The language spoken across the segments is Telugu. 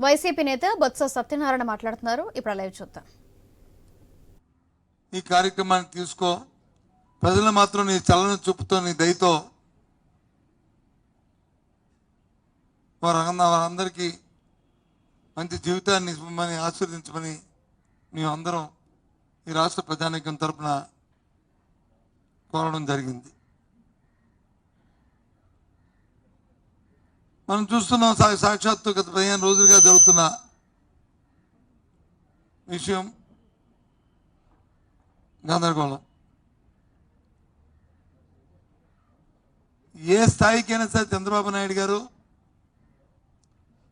వైసీపీ నేత బొత్స సత్యనారాయణ మాట్లాడుతున్నారు. ఇప్పుడు లైవ్ చూద్దాం. ఈ కార్యక్రమాన్ని తీసుకో. ప్రజలు మాత్రం నీ చలన చూపుతో నీ దయతో వారందరికీ మంచి జీవితాన్ని ఇవ్వమని ఆశీర్వదించమని మేమందరం ఈ రాష్ట్ర ప్రజానీకం తరపున కోరడం జరిగింది. మనం చూస్తున్నాం సాక్షాత్తు గత పదిహేను రోజులుగా జరుగుతున్న విషయం గందరగోళం. ఏ స్థాయికైనా సరే చంద్రబాబు నాయుడు గారు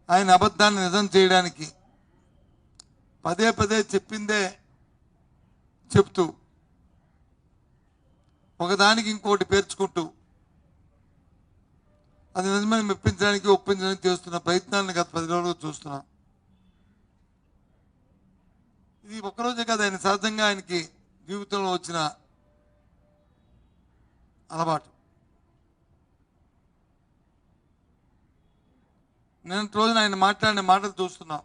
ఆయన అబద్ధాన్ని నిజం చేయడానికి పదే పదే చెప్పిందే చెప్తూ ఒకదానికి ఇంకోటి పేర్చుకుంటూ అది నిజమని మెప్పించడానికి ఒప్పించడానికి చేస్తున్న ప్రయత్నాలను గత పది రోజులు చూస్తున్నాం. ఇది ఒక్కరోజే కాదు ఆయన సహజంగా ఆయనకి జీవితంలో వచ్చిన అలవాటు. నేను రోజున ఆయన మాట్లాడిన మాటలు చూస్తున్నా.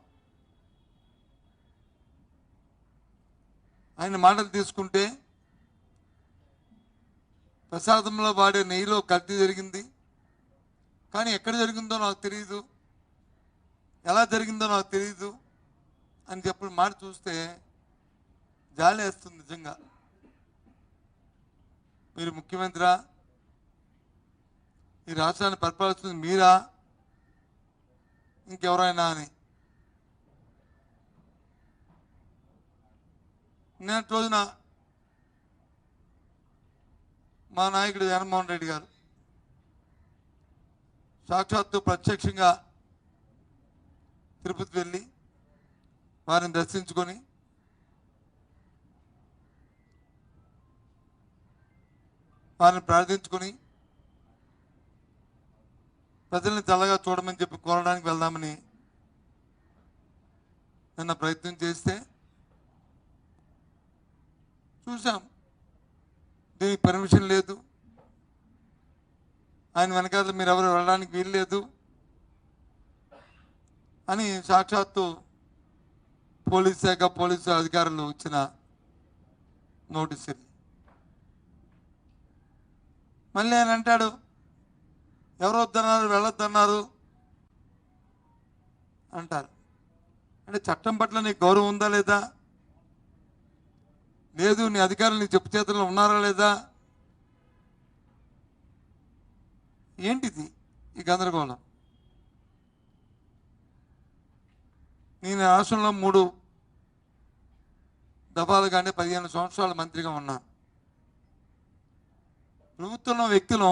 ఆయన మాటలు తీసుకుంటే ప్రసాదంలో వాడే నెయ్యిలో కల్తీ జరిగింది. కానీ ఎక్కడ జరిగిందో నాకు తెలియదు ఎలా జరిగిందో నాకు తెలియదు అని చెప్పిన మాట చూస్తే జాలి వేస్తుంది నిజంగా. మీరు ముఖ్యమంత్రా? ఈ రాష్ట్రాన్ని పరిపాలిస్తుంది మీరా? ఇంకెవరైనా అని. నిన్నటి రోజున మా నాయకుడు జగన్మోహన్ రెడ్డి గారు సాక్షాత్తు ప్రత్యక్షంగా తిరుపతి వెళ్ళి వారిని దర్శించుకొని వారిని ప్రార్థించుకొని ప్రజల్ని చల్లగా చూడమని చెప్పి కోరడానికి వెళ్దామని నిన్న ప్రయత్నం చేస్తే చూసాం దీనికి పర్మిషన్ లేదు. ఆయన వెనకాల మీరు ఎవరు వెళ్ళడానికి వీలు లేదు అని సాక్షాత్తు పోలీస్ శాఖ పోలీసు అధికారులు ఇచ్చిన నోటీస్ మళ్ళీ ఆయన అంటాడు ఎవరు వద్దన్నారు వెళ్ళొద్దన్నారు అంటారు. అంటే చట్టం పట్ల నీకు గౌరవం ఉందా లేదా? లేదు నీ అధికారులు నీ చెప్పు చేతుల్లో ఉన్నారా లేదా? ఏంటిది ఈ గందరగోళం? నేను రాష్ట్రంలో మూడు దఫాలుగానే పదిహేను సంవత్సరాల మంత్రిగా ఉన్నా. ప్రభుత్వంలో వ్యక్తులు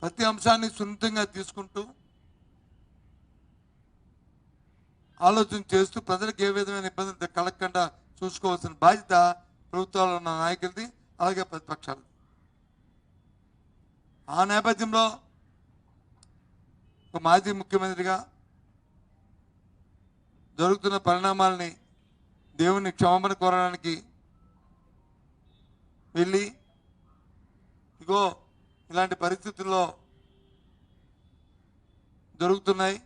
ప్రతి అంశాన్ని సున్నితంగా తీసుకుంటూ ఆలోచన చేస్తూ ప్రజలకు ఏ విధమైన ఇబ్బంది కలగకుండా చూసుకోవాల్సిన బాధ్యత ప్రభుత్వాల్లో ఉన్న నాయకులది అలాగే ప్రతిపక్షాలది. ఆ నేపథ్యంలో ఒక మాజీ ముఖ్యమంత్రిగా జరుగుతున్న పరిణామాలని దేవుని క్షమాపణ కోరడానికి వెళ్ళి ఇగో ఇలాంటి పరిస్థితుల్లో జరుగుతున్నాయి.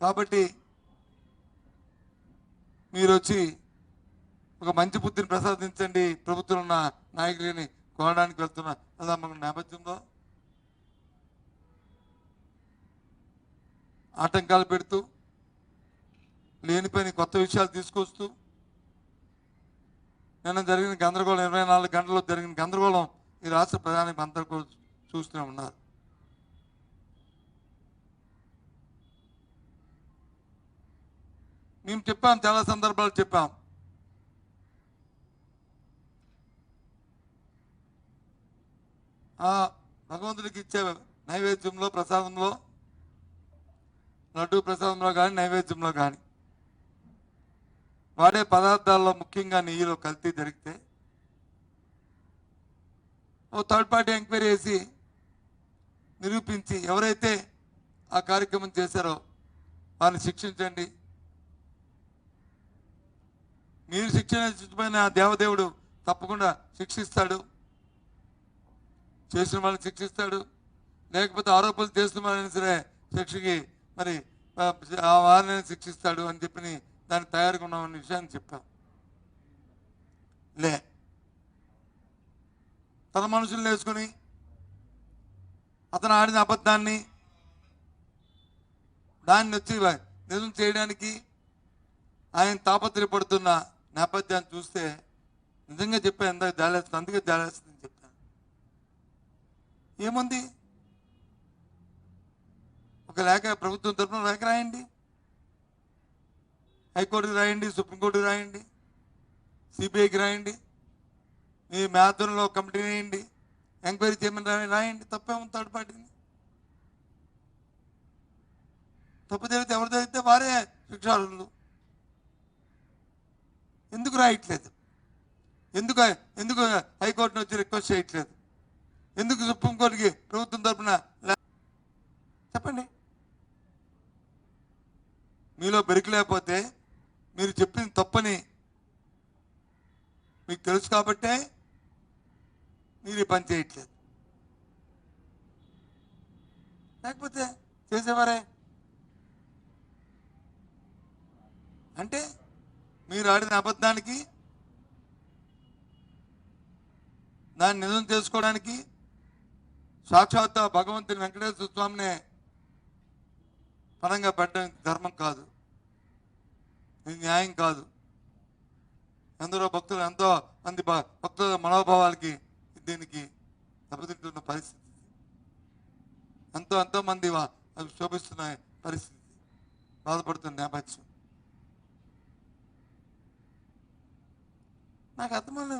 కాబట్టి మీరు వచ్చి ఒక మంచి బుద్ధిని ప్రసాదించండి ప్రభుత్వం ఉన్న నాయకులని కొనడానికి వెళ్తున్న. అలా మనకు నేపథ్యంలో ఆటంకాలు పెడుతూ లేనిపోయిన కొత్త విషయాలు తీసుకొస్తూ నిన్న జరిగిన గందరగోళం ఇరవై నాలుగు గంటల్లో జరిగిన గందరగోళం ఈ రాష్ట్ర ప్రధాని అందరూ కూడా చూస్తూనే ఉన్నారు. మేము చెప్పాం చాలా సందర్భాలు చెప్పాం. భగవంతుడికి ఇచ్చే నైవేద్యంలో ప్రసాదంలో లడ్డు ప్రసాదంలో కానీ నైవేద్యంలో కానీ వాడే పదార్థాల్లో ముఖ్యంగా నెయ్యిలో కల్తీ జరిగితే ఓ థర్డ్ పార్టీ ఎంక్వైరీ చేసి నిరూపించి ఎవరైతే ఆ కార్యక్రమం చేశారో వారిని శిక్షించండి. మీరు శిక్షణ ఇచ్చిపోయిన ఆ దేవదేవుడు తప్పకుండా శిక్షిస్తాడు. చేసిన వాళ్ళని శిక్షిస్తాడు. లేకపోతే ఆరోపణలు చేస్తున్నారని సరే శిక్షకి మరి ఆ, వారిని శిక్షిస్తాడు అని చెప్పి దాన్ని తయారుగా ఉన్నామన్న విషయాన్ని చెప్పాం లే. తన మనుషులు వేసుకుని అతను ఆడిన అబద్ధాన్ని దాన్ని వచ్చి నిజం చేయడానికి ఆయన తాపత్రయపడుతున్న నేపథ్యాన్ని చూస్తే నిజంగా చెప్పా ఎంత జాలేస్తుంది అందుకే జాలేస్తుంది. ఏముంది? ఒక లేఖ ప్రభుత్వం తరఫున లేఖ రాయండి. హైకోర్టుకి రాయండి సుప్రీంకోర్టుకి రాయండి సిబిఐకి రాయండి మీ మేధంలో కమిటీ వేయండి ఎంక్వైరీ చేయమని రా- రాయండి. తప్పేముంది థర్డ్ పార్టీని తప్పు జరిగితే ఎవరు జరిగితే వారే శిక్షార్హులు. ఎందుకు రాయట్లేదు? ఎందుకు ఎందుకు హైకోర్టును వచ్చి రిక్వెస్ట్ చేయట్లేదు? ఎందుకు సుప్రీంకోర్టుకి ప్రభుత్వం తరపున లే- చెప్పండి. మీలో బెరికి లేకపోతే మీరు చెప్పింది తప్పని మీకు తెలుసు కాబట్టే మీరు ఈ పని చేయట్లేదు. లేకపోతే చేసేవారే? అంటే మీరు ఆడిన అబద్ధానికి దాన్ని నిజం చేసుకోవడానికి సాక్షాత్ భగవంతుని వెంకటేశ్వర స్వామిని పరంగా పెట్టడం ధర్మం కాదు. ఇది న్యాయం కాదు. ఎందరో భక్తులు ఎంతో మంది భ- భక్తుల మనోభావాలకి దీనికి దెబ్బతింటున్న పరిస్థితి. ఎంతో ఎంతో మంది వా- అవి శోభిస్తున్న పరిస్థితి. బాధపడుతున్న నేపథ్యం. నాకు అర్థమైన